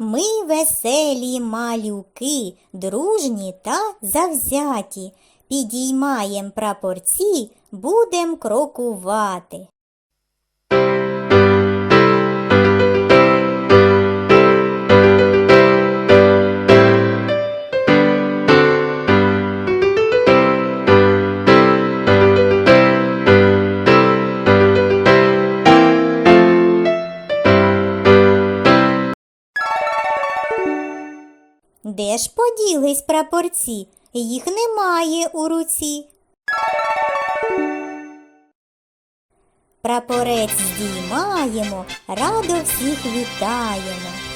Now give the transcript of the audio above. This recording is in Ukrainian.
Ми веселі малюки, дружні та завзяті. Підіймаєм прапорці, будем крокувати. Де ж поділись прапорці? Їх немає у руці. Прапорець здіймаємо, радо всіх вітаємо.